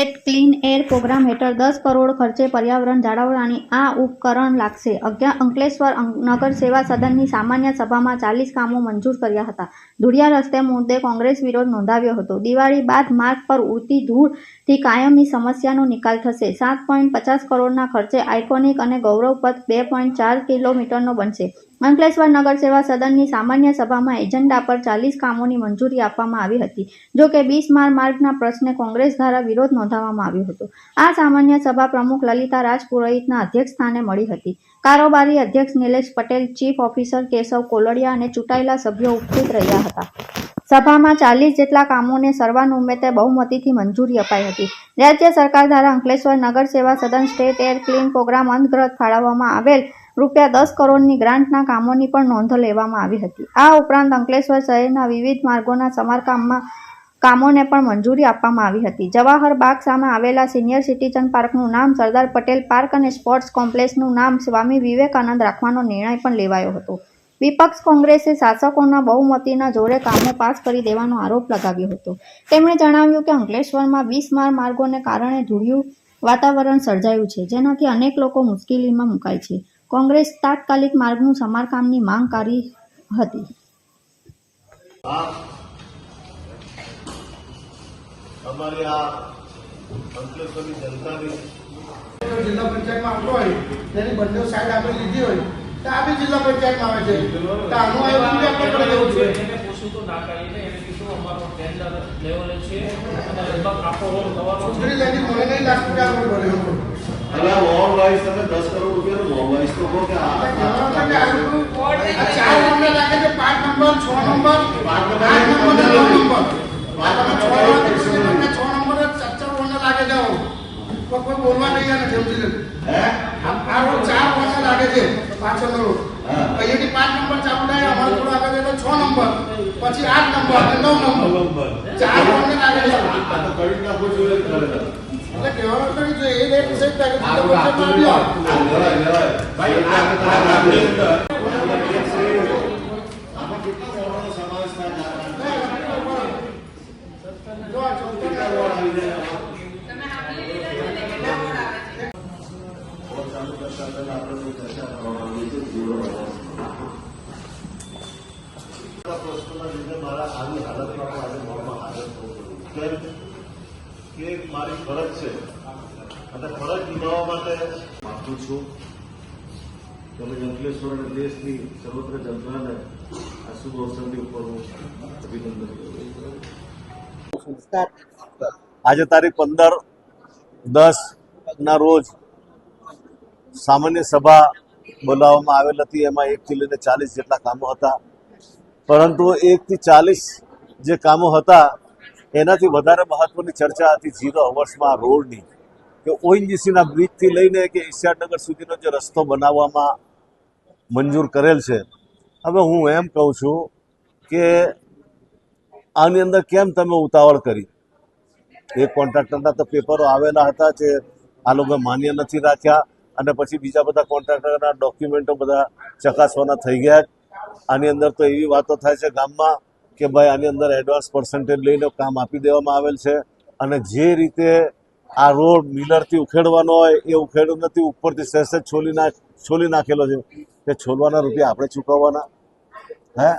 State clean air programme હેઠળ દસ કરોડ ખર્ચે પર્યાવરણ જાળવવાની આ ઉપકરણ લાગશે. અગિયાર અંકલેશ્વર નગર સેવા સદનની સામાન્ય સભામાં ચાલીસ કામો મંજૂર કર્યા હતા. ધૂળિયા રસ્તે મુદ્દે કોંગ્રેસ વિરોધ નોંધાવ્યો હતો. દિવાળી બાદ માર્ગ પર ઉડતી ધૂળથી કાયમી સમસ્યાનો નિકાલ થશે. સાત પોઈન્ટ પચાસ કરોડના ખર્ચે આઇકોનિક અને ગૌરવપથ બે પોઈન્ટ ચાર કિલોમીટરનો બનશે. અંકલેશ્વર નગર સેવા સદનની સામાન્ય સભામાં એજન્ડા પર ચાલીસ કામોની મંજૂરી આપવામાં આવી હતી, જો કે માર માર્ગના પ્રશ્ને કોંગ્રેસ દ્વારા વિરોધ નોંધાવવામાં આવ્યો હતો. આ સામાન્ય સભા પ્રમુખ લલિતા રાજ પુરોહિતના અધ્યક્ષ સ્થાને મળી હતી. કારોબારી અધ્યક્ષ નિલેશ પટેલ, ચીફ ઓફિસર કેશવ કોલડિયા અને ચૂંટાયેલા સભ્યો ઉપસ્થિત રહ્યા હતા. સભામાં ચાલીસ જેટલા કામોને સર્વાનુમતે બહુમતીથી મંજૂરી અપાઈ હતી. રાજ્ય સરકાર દ્વારા અંકલેશ્વર નગર સેવા સદન સ્ટેટ એર ક્લીન પ્રોગ્રામ અંતર્ગત ફાળવવામાં આવેલ રૂપિયા દસ કરોડની ગ્રાન્ટના કામોની પણ નોંધ લેવામાં આવી હતી. આ ઉપરાંત અંકલેશ્વર શહેરના વિવિધ માર્ગોના સમારકામમાં કામોને પણ મંજૂરી આપવામાં આવી હતી. જવાહર બાગ સામે આવેલા સિનિયર સિટીઝન પાર્કનું નામ સરદાર પટેલ પાર્ક અને સ્પોર્ટ્સ કોમ્પ્લેક્સનું નામ સ્વામી વિવેકાનંદ રાખવાનો નિર્ણય પણ લેવાયો હતો. વિપક્ષ કોંગ્રેસે શાસકોના બહુમતીના જોરે કામો પાસ કરી દેવાનો આરોપ લગાવ્યો હતો. તેમણે જણાવ્યું કે અંકલેશ્વરમાં વીસ માર માર્ગોને કારણે ધૂળિયું વાતાવરણ સર્જાયું છે, જેનાથી અનેક લોકો મુશ્કેલીમાં મુકાય છે. કોંગ્રેસ તાત્કાલિક માર્ગનું સમારકામની માંગ કરી હતી અમારી આ અંકલેશ્વરની જનતાની જિલ્લા પંચાયતમાં આવતો હોય તેની બંને સાઈડ આપણે લીધી હોય તો આ બી જિલ્લા પંચાયતમાં આવે છે તો આનું આયોજન આપણે કરી દેવું છે એને પૂછ્યું તો ના કરીને એને કીધું અમારો ટેન્ડર લેવલે છે અને લગભગ આખો રોડ થવાનો છે છોકરી લઈને મને નહીં લાગતું કે આપણે ભરેલું આ વોર્ડ વાઇઝ તમે દસ કરોડ ચાર નંબર લાગે છે પાંચ નંબર છ નંબર પાંચ નંબર, આઠ નંબર નવ નંબર પાંચ આ તમે છ નંબર નંબર કીધું છે, તમને છ નંબર જ સચ્ચા લાગે જાઓ કોઈ કોઈ બોલવા નહીં જાય સમજી લે આ આ રોડ ચાર વોર્ડને લાગે છે પાછળનો રોડ અહીંયાથી પાંચ નંબર ચાલુ થાય અમારે થોડો આગળ એટલે છ નંબર પછી આઠ નંબર અને નવ નંબર ચાર વોર્ડને લાગે છે તો. એટલે કહેવાનો તો એ એ થાય કે. ભાઈ, થાય? જો. આ પ્રશ્નોના લીધે મારા આવી હાલતમાં આજે મોડમાં હાજર થવું કેમ? કે મારી ફરજ છે. અને ફરજ નિભાવવા માટે માગું છું તમે અંકલેશ્વર અને દેશની સર્વત્ર જનતાને આ શુભ અવસરની ઉપર હું અભિનંદન આજે તારીખ પંદર દસ ના રોજ સામાન્ય સભા બોલાવવામાં આવેલ હતી. એમાં એકથી લઈને ચાલીસ જેટલા કામો હતા. પરંતુ એકથી ચાલીસ જે કામો હતા એનાથી વધારે મહત્વની ચર્ચા હતી ઝીરો અવર્સમાં રોડની, કે ઓએનજીસીના બ્રિજથી લઈને કે ઈશ્યાનગર સુધીનો જે રસ્તો બનાવવામાં મંજૂર કરેલ છે. હવે હું એમ કહું છું કે આની અંદર કેમ તમે ઉતાવળ કરી? એક કોન્ટ્રાક્ટરના તો પેપરો આવેલા હતા જે આ લોકો માન્ય નથી રાખ્યા અને પછી બીજા બધા કોન્ટ્રાક્ટરના ડોક્યુમેન્ટો બધા ચકાસવાના થઈ ગયા. આની અંદર તો એવી વાતો થાય છે ગામમાં કે ભાઈ આની અંદર એડવાન્સ પર્સન્ટેજ લઈને કામ આપી દેવામાં આવેલ છે અને જે રીતે આ રોડ મિલરથી ઉખેડવાનો હોય એ ઉખેડ્યો નથી, ઉપરથી સહેજ છોલી નાખ, છોલી નાખેલો છે કે છોલવાના રૂપિયા આપણે ચૂકવવાના? હે?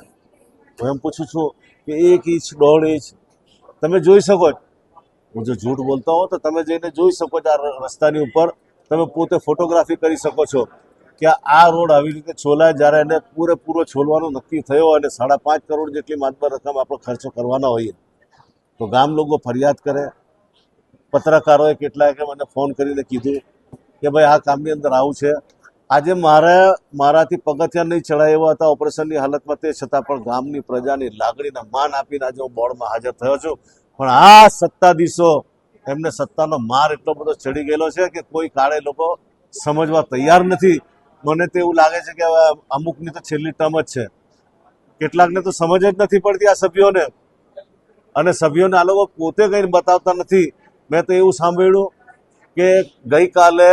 હું એમ પૂછું છું કે એક ઇંચ, દોઢ ઇંચ, તમે જોઈ શકો હું જો જૂઠ બોલતો હો તો તમે જઈને જોઈ શકો છો આ રસ્તાની ઉપર. તમે પોતે ફોટોગ્રાફી કરી શકો છો. કે આ રોડ આવી રીતે છોલાય જ્યારે એને પૂરેપૂરો છોલવાનો નક્કી થયો અને સાડા પાંચ કરોડ જેટલી માતબર રકમ આપણે ખર્ચો કરવાના હોઈએ તો ગામ લોકો ફરિયાદ કરે. પત્રકારોએ કેટલાકે મને ફોન કરીને કીધું કે ભાઈ આ કામની અંદર આવું છે. આજે મારે મારાથી પગથિયા નહીં ચડાય એવા હતા ઓપરેશનની હાલતમાં તે છતાં પણ ગામની પ્રજાની લાગણીને માન આપીને આજે હું બોર્ડમાં હાજર થયો છું. પણ આ સત્તાધીશો એમને સત્તાનો માર એટલો બધો ચડી ગયેલો છે કે કોઈ કાળે લોકો સમજવા તૈયાર નથી. મને તો એવું લાગે છે કે અમુકની તો છેલ્લી ટર્મ જ છે. કેટલાકને તો સમજ જ નથી પડતી આ સભ્યોને. અને સભ્યોને આ લોકો પોતે કંઈ બતાવતા નથી. મેં તો એવું સાંભળ્યું કે ગઈકાલે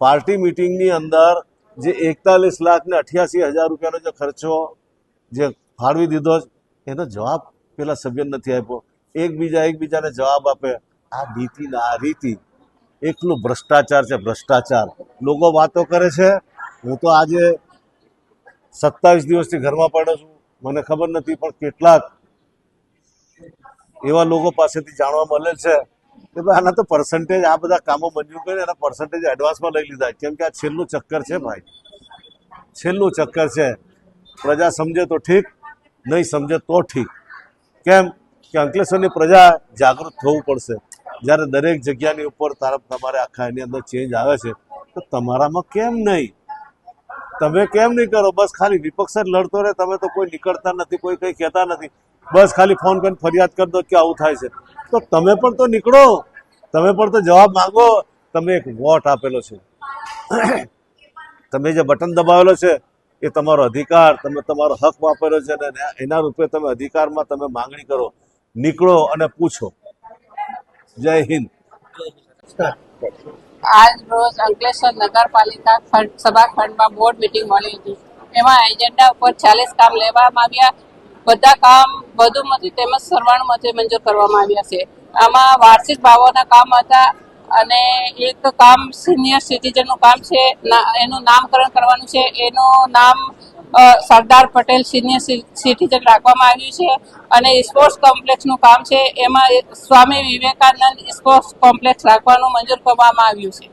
પાર્ટી મિટિંગની અંદર જે એકતાલીસ લાખ ને અઠ્યાસી હજાર રૂપિયાનો જે ખર્ચો જે ફાળવી દીધો એનો જવાબ પેલા સભ્ય નથી આપ્યો. એકબીજા એકબીજાને જવાબ આપે. આ નીતિ ને આ રીતિ. એકલું ભ્રષ્ટાચાર છે ભ્રષ્ટાચાર. લોકો વાતો કરે છે હું તો આજે સત્તાવીસ દિવસથી ઘરમાં પડ્યો છું. મને ખબર નથી, પણ કેટલાક એવા લોકો પાસેથી જાણવા મળે છે કે ભાઈ આના તો પર્સન્ટેજ આ બધા કામો મંજૂર કરીને એના પર્સન્ટેજ એડવાન્સમાં લઈ લીધા. કેમ કે આ છેલ્લું ચક્કર છે ભાઈ. છેલ્લું ચક્કર છે. પ્રજા સમજે તો ઠીક, નહીં સમજે તો ઠીક. કેમ કે અંકલેશ્વરની પ્રજા જાગૃત થવું પડશે. જ્યારે દરેક જગ્યાની ઉપર તારા તમારે આખા એની અંદર ચેન્જ આવે છે, તો તમારામાં કેમ નહીં? તમે કેમ નહીં કરો? બસ ખાલી વિપક્ષ જ લડતો રહે, તમે તો કોઈ નીકળતા નથી, કોઈ કંઈ કહેતા નથી. બસ ખાલી ફોન કરીને ફરિયાદ કરી દો કે આવું થાય છે. તો તમે પણ તો નીકળો. તમે પણ તો જવાબ માંગો. તમે એક વોટ આપેલો છે. તમે જે બટન દબાવેલો છે, એ તમારો અધિકાર, તમે તમારો હક વાપરેલો છે અને એના રૂપે તમે અધિકારમાં તમે માંગણી કરો. નીકળો અને પૂછો. જય હિન્દ. આજ રોજ અંકલેશ્વર નગરપાલિકા સભા ખંડમાં બોર્ડ મિટિંગ મળી હતી. એમાં એજન્ડા ઉપર ચાલીસ કામ લેવામાં આવ્યા. બધા કામ વધુમતી તેમજ સર્વાનુમતે મંજૂર કરવામાં આવ્યા છે. આમાં વાર્ષિક ભાવોના કામ હતા અને એક કામ સિનિયર સિટીઝનનું કામ છે. એનું નામકરણ કરવાનું છે. એનું નામ સરદાર પટેલ સિનિયર સિટીઝન રાખવામાં આવ્યું છે અને સ્પોર્ટ્સ કોમ્પ્લેક્સનું કામ છે. એમાં સ્વામી વિવેકાનંદ સ્પોર્ટ્સ કોમ્પ્લેક્સ રાખવાનું મંજૂર કરવામાં આવ્યું છે.